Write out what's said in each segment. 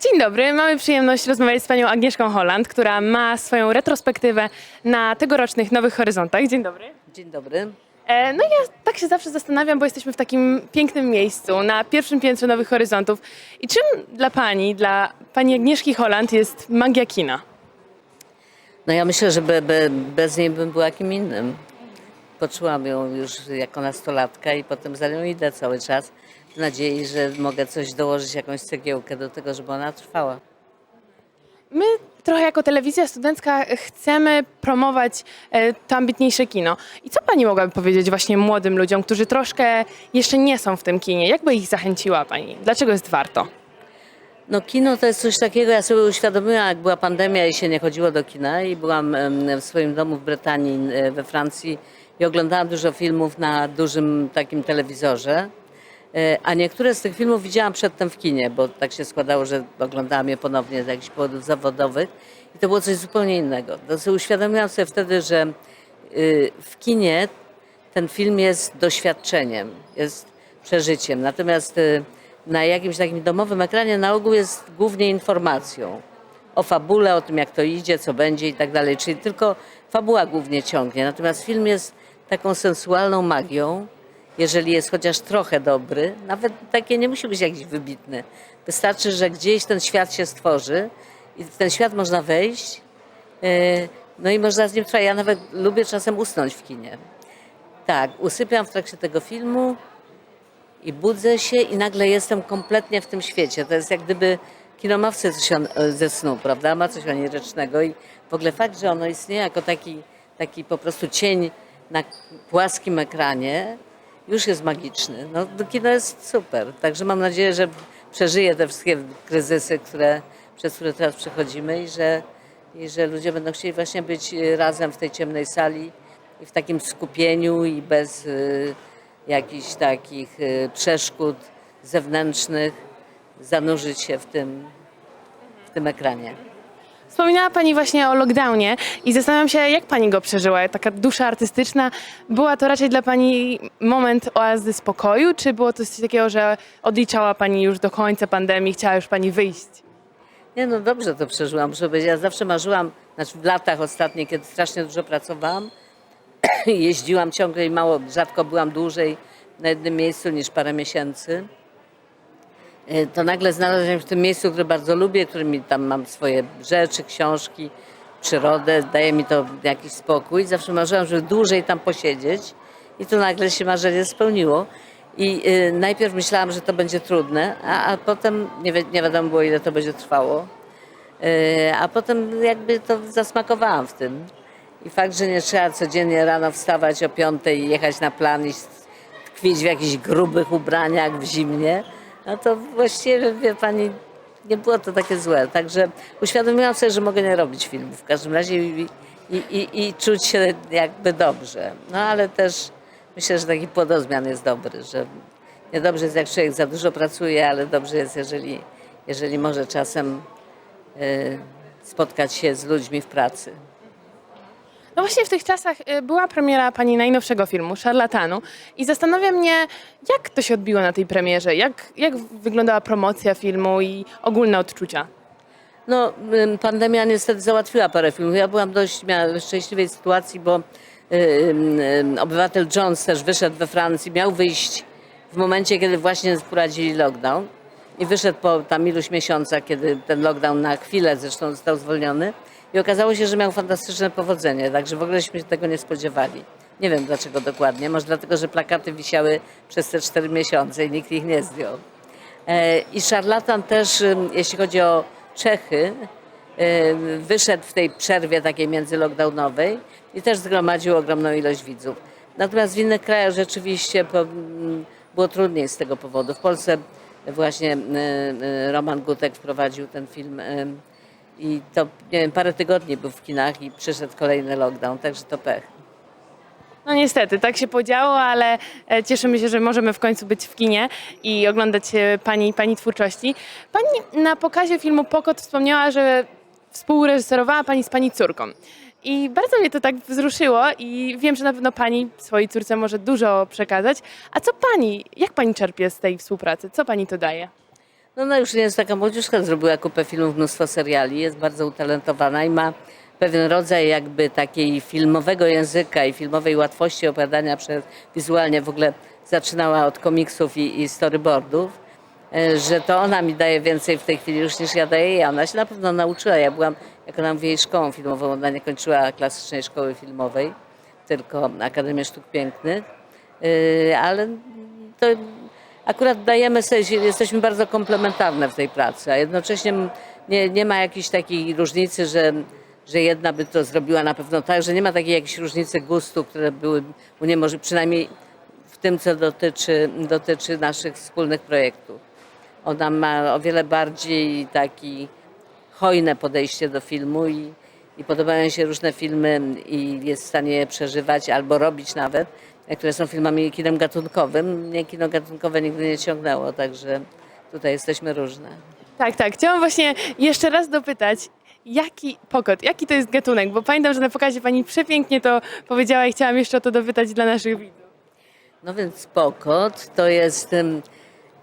Dzień dobry, mamy przyjemność rozmawiać z panią Agnieszką Holland, która ma swoją retrospektywę na tegorocznych Nowych Horyzontach. Dzień dobry. Dzień dobry. E, No ja tak się zawsze zastanawiam, bo jesteśmy w takim pięknym miejscu, na pierwszym piętrze Nowych Horyzontów. I czym dla pani, dla pani Agnieszki Holland jest magia kina? No ja myślę, że be, be, bez niej bym była kim innym. Poczułam ją już jako nastolatka i potem za nią idę cały czas nadziei, że mogę coś dołożyć, jakąś cegiełkę do tego, żeby ona trwała. My trochę jako telewizja studencka chcemy promować e, to ambitniejsze kino. I co pani mogłaby powiedzieć właśnie młodym ludziom, którzy troszkę jeszcze nie są w tym kinie? Jak by ich zachęciła pani? Dlaczego jest warto? No kino to jest coś takiego, ja sobie uświadomiłam, jak była pandemia i się nie chodziło do kina i byłam em, w swoim domu w Brytanii, e, we Francji i oglądałam dużo filmów na dużym takim telewizorze. E, A niektóre z tych filmów widziałam przedtem w kinie, bo tak się składało, że oglądałam je ponownie z jakichś powodów zawodowych i to było coś zupełnie innego. To uświadomiłam sobie wtedy, że y, w kinie ten film jest doświadczeniem, jest przeżyciem. Natomiast y, na jakimś takim domowym ekranie na ogół jest głównie informacją o fabule, o tym jak to idzie, co będzie i tak dalej. Czyli tylko fabuła głównie ciągnie. Natomiast film jest taką sensualną magią, jeżeli jest chociaż trochę dobry, nawet takie nie musi być jakiś wybitny. Wystarczy, że gdzieś ten świat się stworzy i w ten świat można wejść, yy, no i można z nim trwać. Ja nawet lubię czasem usnąć w kinie. Tak, usypiam w trakcie tego filmu i budzę się i nagle jestem kompletnie w tym świecie. To jest jak gdyby kino ma coś on- ze snu, prawda? Ma coś onirycznego i w ogóle fakt, że ono istnieje jako taki, taki po prostu cień na płaskim ekranie już jest magiczny. No, kino jest super. Także mam nadzieję, że przeżyję te wszystkie kryzysy, które, przez które teraz przechodzimy i że, i że ludzie będą chcieli właśnie być y, razem w tej ciemnej sali i w takim skupieniu i bez y, jakichś takich y, przeszkód zewnętrznych zanurzyć się w tym, w tym ekranie. Wspominała Pani właśnie o lockdownie i zastanawiam się, jak Pani go przeżyła. Taka dusza artystyczna, była to raczej dla Pani moment oazy spokoju, czy było to coś takiego, że odliczała Pani już do końca pandemii, chciała już Pani wyjść? Nie no dobrze to przeżyłam, muszę powiedzieć. Ja zawsze marzyłam, znaczy w latach ostatnich, kiedy strasznie dużo pracowałam, jeździłam ciągle i mało, rzadko byłam dłużej na jednym miejscu niż parę miesięcy. E, To nagle znalazłam się w tym miejscu, które bardzo lubię, w którym mi tam mam swoje rzeczy, książki, przyrodę, daje mi to jakiś spokój. Zawsze marzyłam, żeby dłużej tam posiedzieć i to nagle się marzenie spełniło. I y, najpierw myślałam, że to będzie trudne, a, a potem nie, wi- nie wiadomo było, ile to będzie trwało. Y, a potem jakby to zasmakowałam w tym. I fakt, że nie trzeba codziennie rano wstawać o piątej i jechać na plan i tkwić w jakichś grubych ubraniach w zimnie, no to właściwie, wie pani, nie było to takie złe. Także uświadomiłam sobie, że mogę nie robić filmów w każdym razie i, i, i, i czuć się jakby dobrze. No ale też myślę, że taki płodozmian jest dobry, że niedobrze jest jak człowiek za dużo pracuje, ale dobrze jest, jeżeli, jeżeli może czasem y, spotkać się z ludźmi w pracy. No właśnie w tych czasach y, była premiera Pani najnowszego filmu, Szarlatanu i zastanawia mnie, jak to się odbiło na tej premierze, jak, jak wyglądała promocja filmu i ogólne odczucia. No, pandemia niestety załatwiła parę filmów. Ja byłam dość miała szczęśliwej sytuacji, bo ym, obywatel Jones też wyszedł we Francji, miał wyjść w momencie, kiedy właśnie wprowadzili lockdown i wyszedł po tam iluś miesiącach, kiedy ten lockdown na chwilę zresztą został zwolniony i okazało się, że miał fantastyczne powodzenie, także w ogóleśmy się tego nie spodziewali. Nie wiem dlaczego dokładnie, może dlatego, że plakaty wisiały przez te cztery miesiące i nikt ich nie zdjął. E, I szarlatan też, jeśli chodzi o Czechy, wyszedł w tej przerwie takiej międzylockdownowej i też zgromadził ogromną ilość widzów. Natomiast w innych krajach rzeczywiście było trudniej z tego powodu. W Polsce właśnie y, y, Roman Gutek wprowadził ten film y, i to nie wiem, parę tygodni był w kinach i przyszedł kolejny lockdown, także to pech. No niestety, tak się podziało, ale e, cieszymy się, że możemy w końcu być w kinie i oglądać e, Pani, pani twórczości. Pani na pokazie filmu Pokot wspomniała, że współreżyserowała Pani z Pani córką. I bardzo mnie to tak wzruszyło i wiem, że na pewno Pani swojej córce może dużo przekazać. A co Pani, jak Pani czerpie z tej współpracy? Co Pani to daje? No ona już nie jest taka młodziuszka, zrobiła kupę filmów, mnóstwo seriali, jest bardzo utalentowana i ma pewien rodzaj jakby takiej filmowego języka i filmowej łatwości opowiadania przez wizualnie w ogóle zaczynała od komiksów i, i storyboardów, że to ona mi daje więcej w tej chwili już niż ja daję jej. Ona się na pewno nauczyła. Ja byłam, jak ona mówi, jej szkołą filmową, ona nie kończyła klasycznej szkoły filmowej, tylko Akademię Sztuk Pięknych, E, ale to akurat dajemy sobie, jesteśmy bardzo komplementarne w tej pracy, a jednocześnie nie, nie ma jakiejś takiej różnicy, że, że jedna by to zrobiła na pewno tak, że nie ma takiej jakiejś różnicy gustu, które były uniemożliwione, przynajmniej w tym, co dotyczy, dotyczy naszych wspólnych projektów. Ona ma o wiele bardziej taki hojne podejście do filmu i, i podobają się różne filmy i jest w stanie je przeżywać albo robić nawet, które są filmami kinem gatunkowym. Mnie kino gatunkowe nigdy nie ciągnęło, także tutaj jesteśmy różne. Tak, tak. Chciałam właśnie jeszcze raz dopytać, jaki pokot, jaki to jest gatunek? Bo pamiętam, że na pokazie pani przepięknie to powiedziała i chciałam jeszcze o to dopytać dla naszych widzów. No więc Pokot to jest em,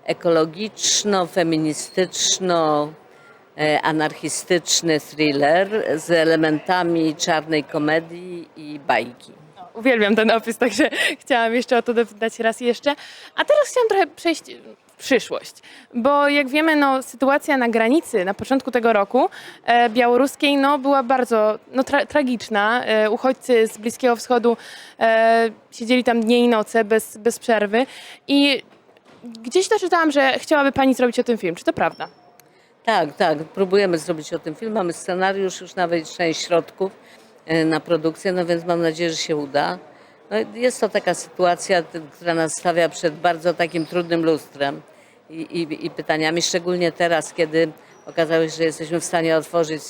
ekologiczno-feministyczno e, anarchistyczny thriller z elementami czarnej komedii i bajki. Uwielbiam ten opis, także chciałam jeszcze o to dopytać raz jeszcze. A teraz chciałam trochę przejść w przyszłość, bo jak wiemy, no, sytuacja na granicy na początku tego roku e, białoruskiej no, była bardzo no, tra tragiczna. E, uchodźcy z Bliskiego Wschodu e, siedzieli tam dnie i noce bez, bez przerwy i gdzieś doczytałam, że chciałaby pani zrobić o tym film. Czy to prawda? Tak, tak, próbujemy zrobić o tym film. Mamy scenariusz, już nawet część środków e, na produkcję, no więc mam nadzieję, że się uda. No, jest to taka sytuacja, która nas stawia przed bardzo takim trudnym lustrem i, i, i pytaniami, szczególnie teraz, kiedy okazało się, że jesteśmy w stanie otworzyć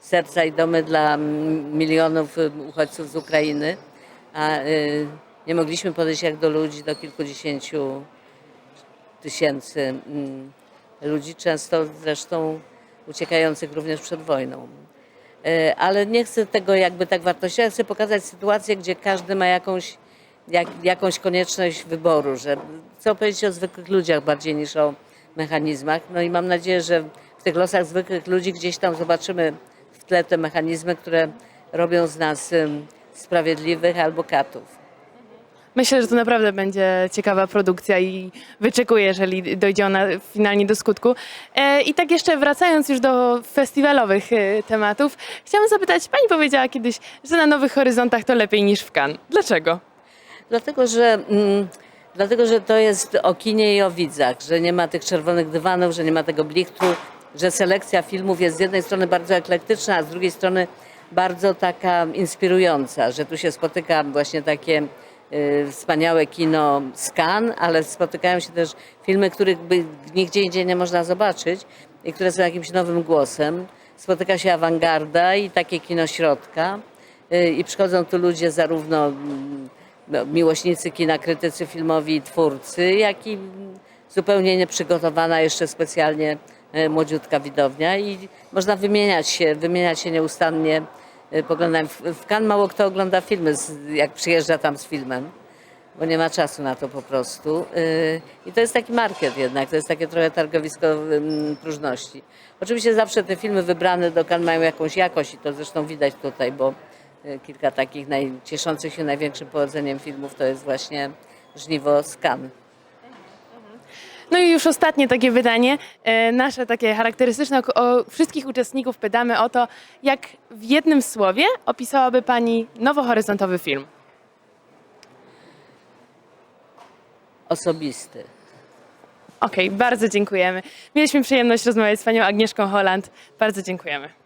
serca i domy dla milionów y, uchodźców z Ukrainy, a y, nie mogliśmy podejść jak do ludzi, do kilkudziesięciu tysięcy mm, ludzi, często zresztą uciekających również przed wojną. E, Ale nie chcę tego jakby tak wartościować, chcę pokazać sytuację, gdzie każdy ma jakąś, jak, jakąś konieczność wyboru, że chcę powiedzieć o zwykłych ludziach bardziej niż o mechanizmach. No i mam nadzieję, że w tych losach zwykłych ludzi gdzieś tam zobaczymy w tle te mechanizmy, które robią z nas sprawiedliwych albo katów. Myślę, że to naprawdę będzie ciekawa produkcja i wyczekuję, jeżeli dojdzie ona finalnie do skutku. E, I tak jeszcze wracając już do festiwalowych e, tematów, chciałam zapytać, pani powiedziała kiedyś, że na Nowych Horyzontach to lepiej niż w Cannes. Dlaczego? Dlatego, że, mm, dlatego, że to jest o kinie i o widzach, że nie ma tych czerwonych dywanów, że nie ma tego blichtru, że selekcja filmów jest z jednej strony bardzo eklektyczna, a z drugiej strony bardzo taka inspirująca, że tu się spotyka właśnie takie wspaniałe kino Cannes, ale spotykają się też filmy, których by nigdzie indziej nie można zobaczyć i które są jakimś nowym głosem. Spotyka się awangarda i takie kino środka. Y, I przychodzą tu ludzie zarówno mm, no, miłośnicy kina, krytycy filmowi i twórcy, jak i zupełnie nieprzygotowana jeszcze specjalnie e, młodziutka widownia i można wymieniać się, wymieniać się nieustannie e, poglądami. W, Cannes mało kto ogląda filmy, jak przyjeżdża tam z filmem, bo nie ma czasu na to po prostu. E, I to jest taki market jednak, to jest takie trochę targowisko próżności. Oczywiście zawsze te filmy wybrane do Cannes mają jakąś jakość i to zresztą widać tutaj, bo e, kilka takich naj, cieszących się największym powodzeniem filmów to jest właśnie Żniwo z Cannes. No i już ostatnie takie pytanie, e, nasze takie charakterystyczne, o, o wszystkich uczestników pytamy o to, jak w jednym słowie opisałaby pani nowohoryzontowy film? Osobisty. Okej, bardzo dziękujemy. Mieliśmy przyjemność rozmawiać z panią Agnieszką Holland. Bardzo dziękujemy.